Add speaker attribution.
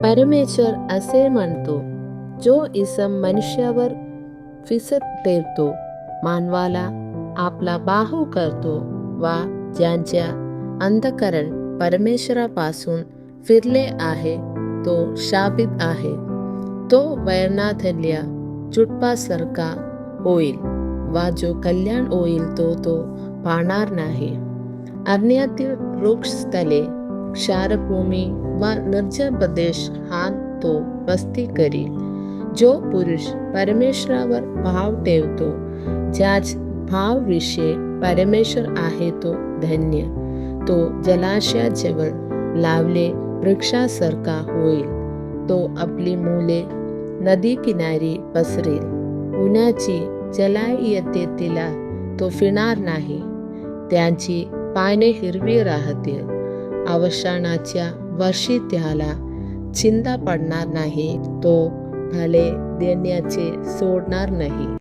Speaker 1: परमेश्वर असे म्हणतो जो इसम मनुष्यावर फिसत ठेवतो मानवाला आपला बाहू करतो वा ज्यांच्या अंधकरण परमेश्वरापासून फिरले आहे तो शापित आहे तो वैरनाथल्या चुटपासारखा होईल वा जो कल्याण होईल तो तो पाहणार नाही अरण्यातील वृक्षस्थले क्षारभूमी वा निर्जन प्रदेश हा तो वस्ती करील जो पुरुष परमेश्वरावर भाव ठेवतो ज्याच भावविषयी परमेश्वर आहे तो धन्य तो जलाशयाजवळ लावले वृक्षासारखा होईल तो आपली मुले नदी किनारी पसरेल उन्हाची जलायतेला तो फिणार नाही त्यांची पाने हिरवी राहतील. अवसानाच्या वर्षी त्याला चिंता पडणार नाही. तो भले देण्याचे सोडणार नाही.